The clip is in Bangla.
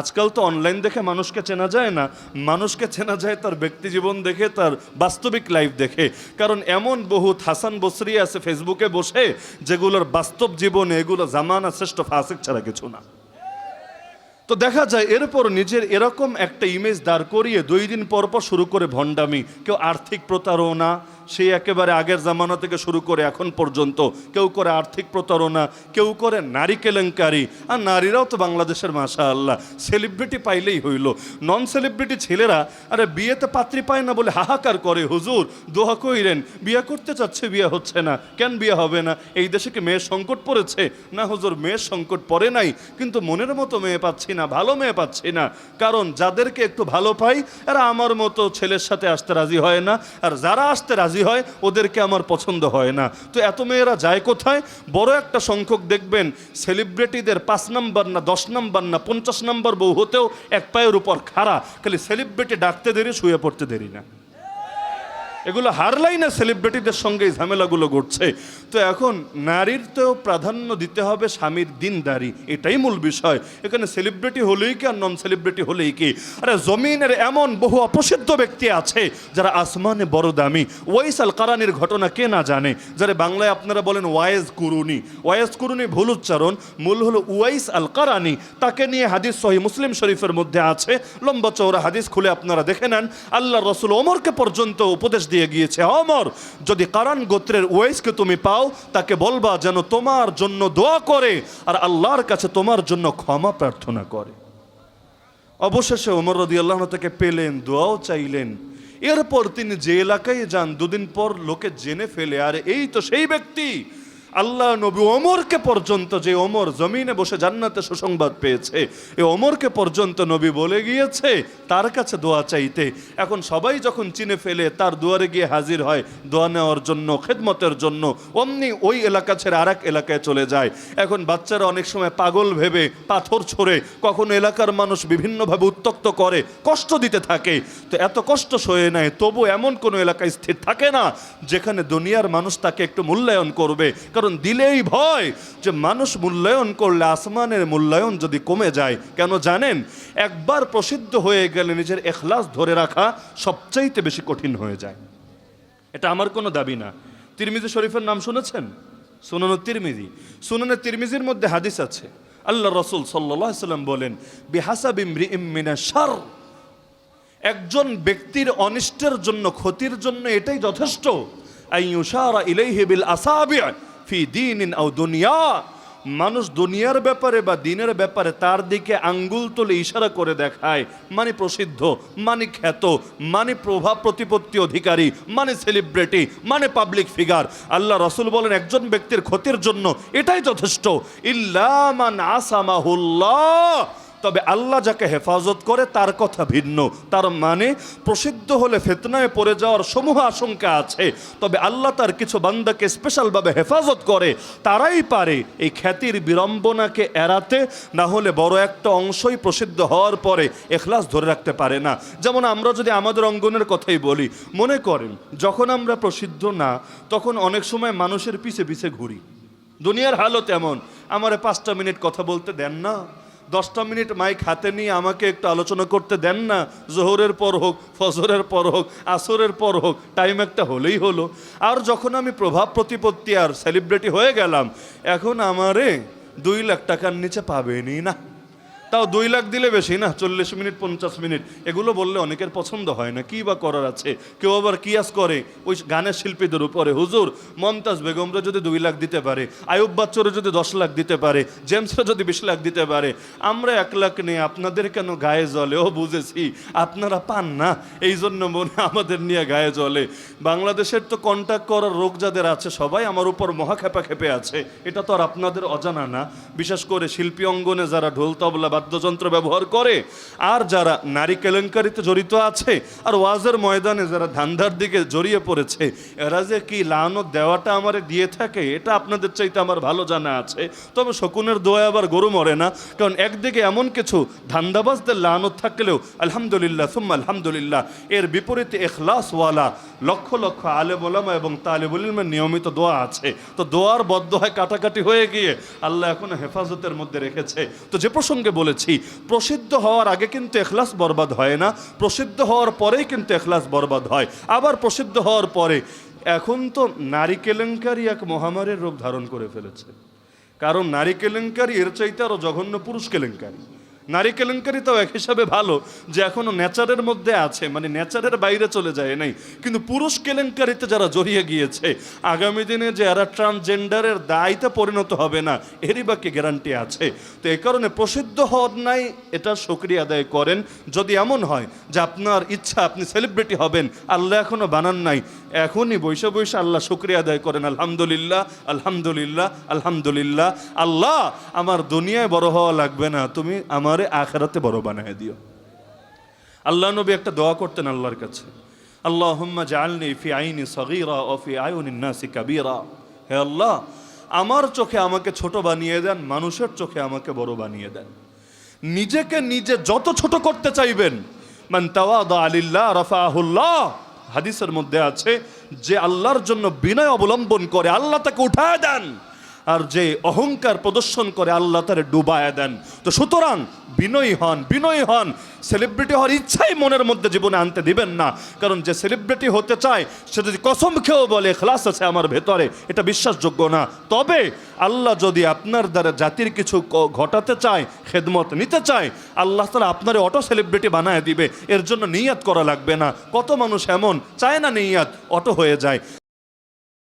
আজকাল তো অনলাইন দেখে মানুষকে চেনা যায় না। মানুষকে চেনা যায় তার ব্যক্তি জীবন দেখে, তার বাস্তবিক লাইফ দেখে। কারণ এমন বহুত হাসান বসরি আছে ফেসবুকে বসে, যেগুলোর বাস্তব জীবনে এগুলো জামানা শ্রেষ্ঠ ফাসিক ছাড়া কিছু না। তো দেখা যায় এরপর নিজের এরকম একটা ইমেজ দাঁড় করিয়ে দুই দিন পর পর শুরু করে ভণ্ডামি, কেউ আর্থিক প্রতারণা সেই একেবারে আগের জামানা থেকে শুরু করে এখন পর্যন্ত। কেউ করে আর্থিক প্রতারণা, কেউ করে নারী কেলেঙ্কারি। আর নারীরাও তো বাংলাদেশের মাশা আল্লাহ সেলিব্রিটি পাইলেই হইল। নন সেলিব্রিটি ছেলেরা, আরে বিয়েতে পাত্রী পায় না বলে হাহাকার করে। হুজুর, দোহা কইরেন, বিয়ে করতে চাচ্ছে, বিয়ে হচ্ছে না। কেন বিয়ে হবে না? এই দেশে কি মেয়ের সংকট পড়েছে? না হুজুর, মেয়ের সংকট পড়ে নাই। কিন্তু মনের মতো মেয়ে পাচ্ছি না, ভালো মেয়ে পাচ্ছি না। কারণ যাদেরকে একটু ভালো পাই, এরা আমার মতো ছেলের সাথে আসতে রাজি হয় না। আর যারা আসতে রাজি হয়, ওদেরকে আমার পছন্দ হয় না। তো এত মেয়েরা যায় কোথায়? বড় একটা সংখ্যক দেখবেন সেলিব্রিটিদের পাঁচ নাম্বার না দশ নাম্বার না পঞ্চাশ নাম্বার বউ হতেও এক পায়ের উপর খাড়া। খালি সেলিব্রিটি ডাকতে দেরি, শুয়ে পড়তে দেরি না। এগুলো হারলাই না সেলিব্রিটিদের সঙ্গে এই ঝামেলাগুলো ঘটছে। তো এখন নারীর তো প্রাধান্য দিতে হবে স্বামীর দিনদারি, এটাই মূল বিষয়। এখানে সেলিব্রিটি হলেই কি আর নন সেলিব্রিটি হলেই কি? আরে জমিনের এমন বহু অপসিদ্ধ ব্যক্তি আছে যারা আসমানে বড় দামি। ওয়াইস আল কারানির ঘটনা কে না জানে? যারা বাংলায় আপনারা বলেন ওয়াইজ কুরুনি। ওয়াইজ কুরুনি ভুল উচ্চারণ, মূল হলো ওয়াইস আল কারানি তাকে নিয়ে হাদিস সহি মুসলিম শরীফের মধ্যে আছে। লম্বা চৌরা হাদিস খুলে আপনারা দেখে নেন। আল্লাহ রসুল ওমরকে পর্যন্ত উপদেশ দিয়ে গিয়েছে, অমর, যদি কারান গোত্রের ওয়েসকে তুমি পাও, তাকে বলবা যেন তোমার জন্য দোয়া করে আর আল্লাহর কাছে তোমার জন্য ক্ষমা প্রার্থনা করে। অবশেষে ওমর রদি আল্লাহ তাকে পেলেন, দোয়াও চাইলেন। এরপর তিনি যে এলাকায় যান, দুদিন পর লোকে জেনে ফেলে, আর, এই তো সেই ব্যক্তি আল্লাহ নবী ওমরকে পর্যন্ত যে ওমর জমিনে বসে জান্নাতে সুসংবাদ পেয়েছে, এ ওমরকে পর্যন্ত নবী বলে গিয়েছে, তার কাছে দোয়া চাইতে। এখন সবাই যখন চিনে ফেলে, তার দুয়ারে গিয়ে হাজির হয়, দোয়া নেওয়ার জন্য, খেদমতের জন্য, অমনি ওই এলাকা ছেড়ে আর এলাকায় চলে যায়। এখন বাচ্চারা অনেক সময় পাগল ভেবে, পাথর ছোড়ে, কখনো এলাকার মানুষ বিভিন্নভাবে উত্তক্ত করে, কষ্ট দিতে থাকে। তো এত কষ্ট সয়ে নেয়, তবু এমন কোনো এলাকায় স্থির থাকে না, যেখানে দুনিয়ার মানুষ তাকে একটু মূল্যায়ন করবে। কারণ দিলেই ভয় যে মানুষ মূল্যায়ন করলে আসমানের মূল্যায়ন যদি কমে যায়, কেন জানেন? একবার প্রসিদ্ধ হয়ে গেলে নিজের এখলাস ধরে রাখা সবচাইতে বেশি কঠিন হয়ে যায়। এটা আমার কোনো দাবি না। তিরমিজি শরীফের নাম শুনেছেন? সুনানো তিরমিজি। সুনানো তিরমিজির মধ্যে হাদিস আছে। আল্লাহ রসুল সাল্লাহ সাল্লাম বলেন, বিহাসাব ইমরি ইমিনা সার একজন ব্যক্তির অনিষ্টের জন্য, ক্ষতির জন্য এটাই যথেষ্ট। আইয়ুশারা ফি দীনিন আও দুনিয়া। মানুষ দুনিয়ার ব্যাপারে বা দিনের ব্যাপারে তার দিকে আঙ্গুল তুলে ইশারা করে দেখায়। মানে প্রসিদ্ধ মানে খ্যাত মানে প্রভাব প্রতিপত্তি অধিকারী মানে সেলিব্রিটি মানে পাবলিক ফিগার। আল্লাহ রসুল বলেন, একজন ব্যক্তির ক্ষতির জন্য এটাই যথেষ্ট। ইল্লামান আসামাহুল্লাহ। তবে আল্লাহ যাকে হেফাজত করে, তার কথা ভিন্ন। তার মানে প্রসিদ্ধ হলে ফেতনায় পড়ে যাওয়ার সমূহ আশঙ্কা আছে। তবে আল্লাহ তার কিছু বান্দাকে স্পেশালভাবে হেফাজত করে। তারাই পারে এই খ্যাতির বিড়ম্বনাকে এড়াতে, না হলে বড় একটা অংশই প্রসিদ্ধ হওয়ার পরে এখলাস ধরে রাখতে পারে না। যেমন আমরা যদি আমাদের অঙ্গনের কথাই বলি, মনে করেন, যখন আমরা প্রসিদ্ধ না, তখন অনেক সময় মানুষের পিছে পিছে ঘুরি। দুনিয়ার হালত এমন আমার পাঁচটা মিনিট কথা বলতে দেন না? দশটা মিনিট মাইক হাতে নিয়ে আমাকে একটু আলোচনা করতে দেন না। জোহরের পর হোক, ফজরের পর হোক, আসরের পর হোক টাইম একটা হলেই হলো। আর যখন আমি প্রভাব প্রতিপত্তি আর সেলিব্রিটি হয়ে গেলাম, এখন আমারে দুই লাখ টাকার নিচে পাবেনই না। তাও দুই লাখ দিলে বেশি, না? চল্লিশ মিনিট, পঞ্চাশ মিনিট। এগুলো বললে অনেকের পছন্দ হয় না। কি বা করার আছে? কেউ আবার কিয়াস করে। ওই গানের শিল্পীদের উপরে। হুজুর, মমতাজ বেগমরা যদি দুই লাখ দিতে পারে, আয়ুব বাচ্চরে যদি দশ লাখ দিতে পারে জেমসরা যদি বিশ লাখ দিতে পারে, আমরা এক লাখ নিয়ে আপনাদের কেন গায়ে জ্বলে ও, বুঝেছি। আপনারা পান না? এই জন্য মনে আমাদের নিয়ে গায়ে জলে। বাংলাদেশের তো কন্ট্যাক্ট করার রোগ যাদের আছে, সবাই আমার উপর মহা খেপা খেপে আছে। এটা তো আর আপনাদের অজানা না। বিশেষ করে শিল্পী অঙ্গনে যারা ঢোল তবলা বাদ্যযন্ত্র ব্যবহার করে, আর যারা নারী কেলেঙ্কারিতে জড়িত আছে, আর ওয়াজের ময়দানে যারা ধান্ধার দিকে জড়িয়ে পড়েছে, এরা যে কি লানত দেওয়াটা আমারে দিয়ে থাকে, এটা আপনাদের চাইতে আমার ভালো জানা আছে। তবে শকুনের দোয়া আবার গরু মরে না, কারণ একদিকে এমন কিছু ধান্দাবাজদের লানত থাকলেও, আলহামদুলিল্লাহ, সুম্মা আলহামদুলিল্লাহ, এর বিপরীতে এখলাসওয়ালা লক্ষ লক্ষ আলেম ওলামা এবং তালেবুল ইলমের নিয়মিত দোয়া আছে। তো দোয়ার বদ্ধ হয় কাটাকাটি হয়ে গিয়ে, আল্লাহ এখন হেফাজতের মধ্যে রেখেছে। তো যে প্রসঙ্গে বলি বলেছি, প্রসিদ্ধ হওয়ার আগে কিন্তু এখলাস বরবাদ হয় না, প্রসিদ্ধ হওয়ার পরেই কিন্তু এখলাস বরবাদ হয়। আবার প্রসিদ্ধ হওয়ার পরে, এখন তো নারী কেলেঙ্কারি এক মহামারীর রূপ ধারণ করে ফেলেছে। কারণ নারী কেলেঙ্কারি এর চাইতে আরও জঘন্য পুরুষ কেলেঙ্কারি। নারী কেলেঙ্কারি তো এক হিসাবে ভালো যে এখনও নেচারের মধ্যে আছে মানে নেচারের বাইরে চলে যায় নাই। কিন্তু পুরুষ কেলেঙ্কারিতে যারা জড়িয়ে গিয়েছে, আগামী দিনে যে এরা ট্রান্সজেন্ডারের দায়িতে পরিণত হবে না, এরই বাকি গ্যারান্টি আছে? তো এ কারণে প্রসিদ্ধ হওয়ার নাই এটা সক্রিয় আদায় করেন। যদি এমন হয় যে আপনার ইচ্ছা আপনি সেলিব্রিটি হবেন, আল্লাহ এখনও বানান নাই এখনই বৈশা বৈশা আল্লাহ শুক্রিয়া আদায় করেন, আলহামদুলিল্লাহ আলহামদুলিল্লাহ আলহামদুলিল্লাহ। আল্লাহ, আমার দুনিয়ায় বড় হওয়া লাগবে না, তুমি আমারে আখেরাতে বড় বানায় দিও। আল্লাহ নবী একটা দোয়া করতেন আল্লাহর কাছে। আল্লাহুম্মা জাআলনি ফি আইনি সগীরা ও ফি আয়ুনিন নাসি কাবীরা। হে আল্লাহ, আমার চোখে আমাকে ছোট বানিয়ে দেন, মানুষের চোখে আমাকে বড় বানিয়ে দেন। নিজেকে নিজে যত ছোট করতে চাইবেন, মান তাওয়াদা আলিল্লাহ রাফাহুল্লাহ হাদিসের মধ্যে আছে যে আল্লাহর জন্য বিনয় অবলম্বন করে আল্লাহ তাকে উঠায় দেন। আর যে অহংকার প্রদর্শন করে আল্লাহ তারে ডুবায় দেন। তো সুতরাং বিনয়ী হন বিনয়ী হন। সেলিব্রিটি হওয়ার ইচ্ছাই মনের মধ্যে জীবনে আনতে দিবেন না। কারণ যে সেলিব্রিটি হতে চায়, সে যদি কসম খেয়েও বলে, খ্লাস আছে আমার ভেতরে এটা বিশ্বাসযোগ্য না। তবে আল্লাহ যদি আপনার দ্বারা জাতির কিছু ঘটাতে চায়, খেদমত নিতে চায়, আল্লাহ তালা আপনার অটো সেলিব্রিটি বানায় দিবে। এর জন্য নিয়াত করা লাগবে না। কত মানুষ এমন, চায় না নিয়াত অটো হয়ে যায়।